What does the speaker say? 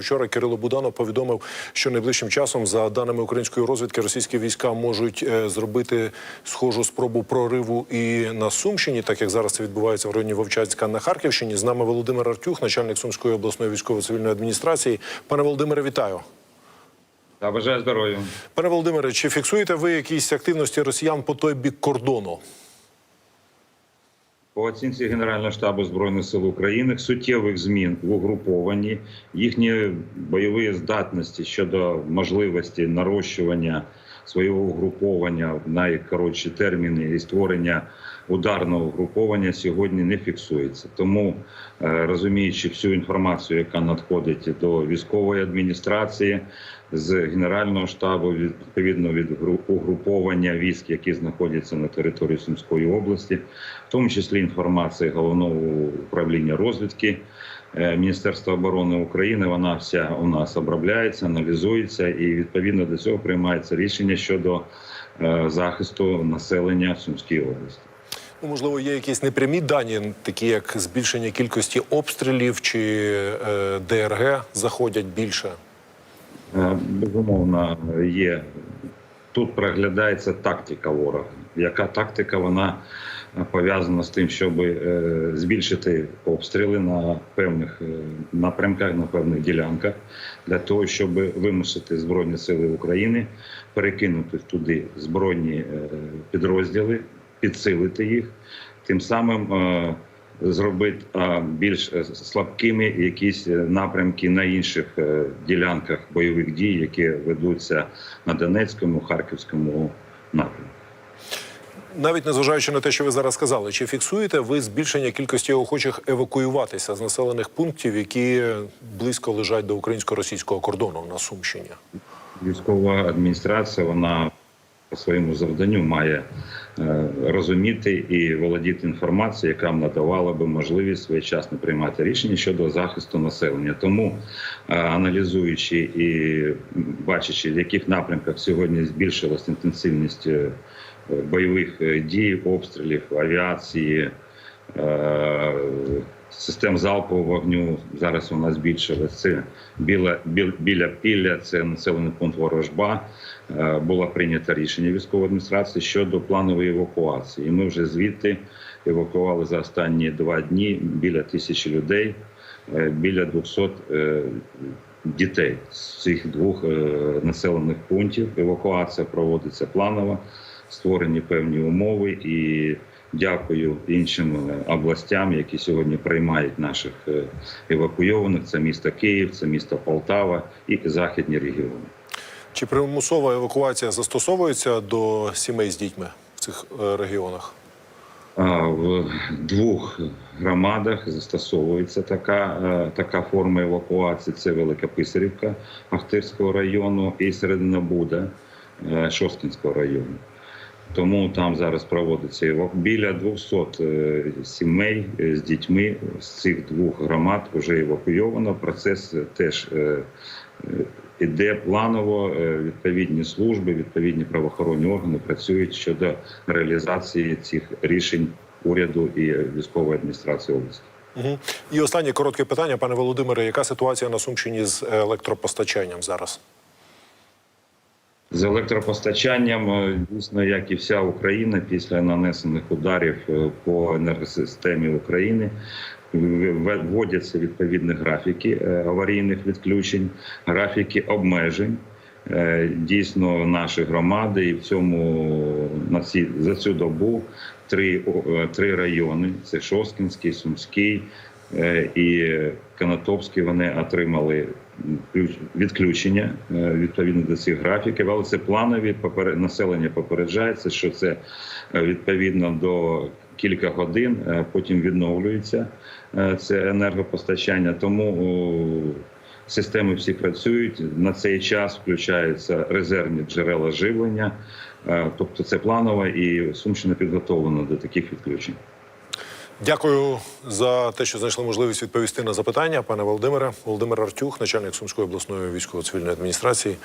Вчора Кирило Буданов повідомив, що найближчим часом, за даними української розвідки, російські війська можуть е, зробити схожу спробу прориву і на Сумщині, так як зараз це відбувається в районі Вовчанська на Харківщині. З нами Володимир Артюх, начальник Сумської обласної військово-цивільної адміністрації. Пане Володимире, вітаю. Та бажаю здоров'я. Пане Володимире, чи фіксуєте ви якісь активності росіян по той бік кордону? По оцінці Генерального штабу збройних сил України суттєвих змін в угрупованні їхні бойові здатності щодо можливості нарощування свого угруповання в найкоротші терміни і створення ударного угруповання сьогодні не фіксується. Тому е, розуміючи всю інформацію, яка надходить до військової адміністрації з генерального штабу, відповідно від гру- угруповання військ, які знаходяться на території Сумської області, в тому числі інформація головного управління розвідки. Е, Міністерства оборони України вона вся у нас обробляється, аналізується і відповідно до цього приймається рішення щодо е, захисту населення в Сумській області. Ну, можливо, є якісь непрямі дані, такі як збільшення кількості обстрілів чи е, ДРГ заходять більше. Безумовно, є тут проглядається тактика ворога. Яка тактика вона е, пов'язана з тим, щоб е, збільшити обстріли на певних е, напрямках, на певних ділянках, для того, щоб вимусити збройні сили України перекинути туди збройні підрозділи, підсилити їх, тим самим. Зробити більш е, слабкими якісь е, напрямки на інших е, ділянках бойових дій, які ведуться на Донецькому, Харківському напрямку. Навіть незважаючи на те, що ви зараз сказали, чи фіксуєте ви збільшення кількості охочих евакуюватися з населених пунктів, які близько лежать до українсько-російського кордону на Сумщині? Військова адміністрація вона по своєму завданню має е, розуміти і володіти інформацією, яка б надавала би можливість своєчасно приймати рішення щодо захисту населення. Тому е, аналізуючи і бачачи, в яких напрямках сьогодні збільшилась інтенсивність е, бойових дій, обстрілів, авіації. Систем залпового вогню зараз у нас збільшилось. Це біля, біля, Пілля, це населений пункт Ворожба. Е, Було прийнято рішення військової адміністрації щодо планової евакуації. І ми вже звідти евакували за останні два дні біля тисячі людей, е, біля 200 е, дітей з цих двох населених пунктів. Евакуація проводиться планово, створені певні умови і. Дякую іншим е, областям, які сьогодні приймають наших е, евакуйованих. Це місто Київ, це місто Полтава і західні регіони. Чи примусова евакуація застосовується до сімей з дітьми в цих е, регіонах? В двох громадах застосовується така, така форма евакуації. Це Велика Писарівка Ахтирського району і Серединобуда Шосткінського району. Тому там зараз проводиться ева- біля 200 е, сімей е, з дітьми з цих двох громад вже евакуйовано. Процес е, теж іде планово. Відповідні служби, відповідні правоохоронні органи працюють щодо реалізації цих рішень уряду і військової адміністрації області. Угу. І останнє коротке питання, пане Володимире, яка ситуація на Сумщині з електропостачанням зараз? З електропостачанням е, дійсно, як і вся Україна, після нанесених ударів е, по енергосистемі України вводяться відповідні графіки е, аварійних відключень, графіки обмежень. Дійсно, наші громади, і в цьому на ці за цю добу три, три райони: це Шосткінський, Сумський і Канатопський. Вони отримали відключення е, відповідно до цих графіків, але це планові населення попереджається, що це е, відповідно до кілька годин, е, потім відновлюється це енергопостачання. Тому системи всі працюють на цей час. Включаються резервні джерела живлення, тобто це планово і Сумщина підготовлена до таких відключень. Дякую за те, що знайшли можливість відповісти на запитання, пане Володимире. Володимир Артюх, начальник Сумської обласної військово-цивільної адміністрації.